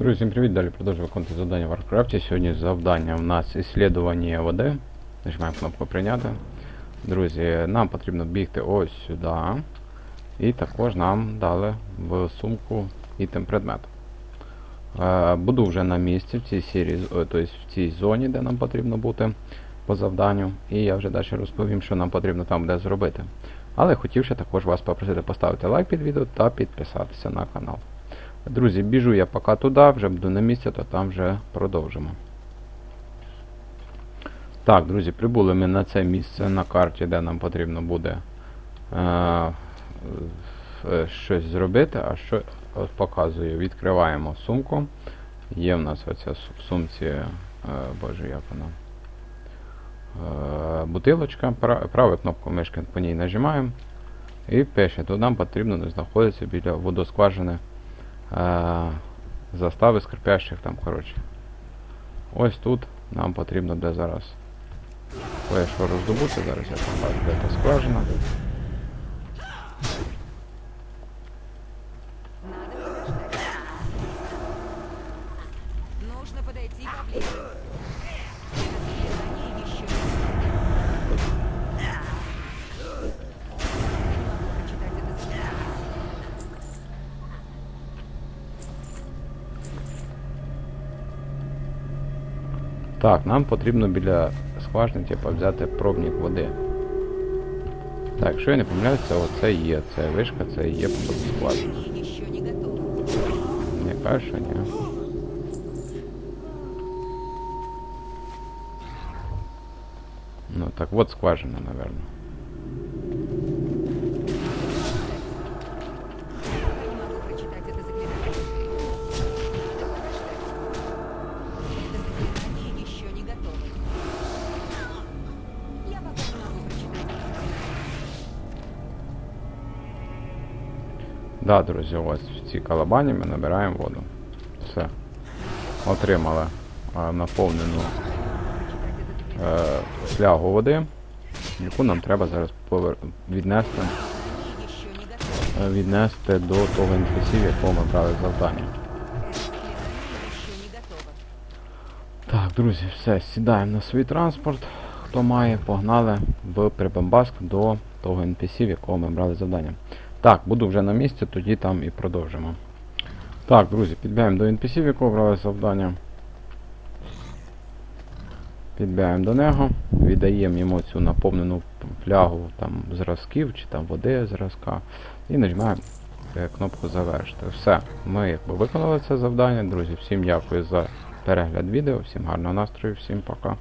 Друзі, всім привіт! Далі продовжую виконувати завдання в Warcraft. Сьогодні завдання у нас ісследування води. Нажимаємо кнопку прийняти. Друзі, нам потрібно бігти ось сюди. І також нам дали в сумку ітем предмет. Е, буду вже на місці в цій серії, тобто в цій зоні, де нам потрібно бути по завданню. І я вже далі розповім, що нам потрібно там буде зробити. Але хотів ще також вас попросити поставити лайк під відео та підписатися на канал. Друзі, біжу я поки туди, вже буду на місці, то там вже продовжимо. Так, друзі, прибули ми на це місце на карті, де нам потрібно буде е, е, щось зробити. А що от показую? Відкриваємо сумку. Є в нас оця в сумці, е, боже, як вона. Е, бутилочка, пра- правою кнопку мишки по ній нажимаємо. І пише, тут нам потрібно знаходитися біля водоскважини застави скрипящих там, коротше. Ось тут нам потрібно де зараз кое-що роздобути. Зараз я покажу, де та скважина. Нужно подойти поближе. Так, нам потрібно біля скважини типу, взяти пробник води. Так, якщо я не помиляюся, оце є. Це вишка, це є скважина. Не перша, ні. Ну так вот скважина, наверное. Да, друзі, ось в цій калабані ми набираємо воду. Все. Отримали е, наповнену е, води, яку нам треба зараз повер... віднести, е, віднести до того інфесів, якого ми брали завдання. Так, друзі, все, сідаємо на свій транспорт. Хто має, погнали в Прибамбаск до того NPC, в якого ми брали завдання. Так, буду вже на місці, тоді там і продовжимо. Так, друзі, підбігаємо до NPC, в якого брали завдання. Підбігаємо до нього, віддаємо йому цю наповнену флягу там зразків чи там води зразка. І нажимаємо е, кнопку завершити. Все, ми якби виконали це завдання. Друзі, всім дякую за перегляд відео, всім гарного настрою, всім пока.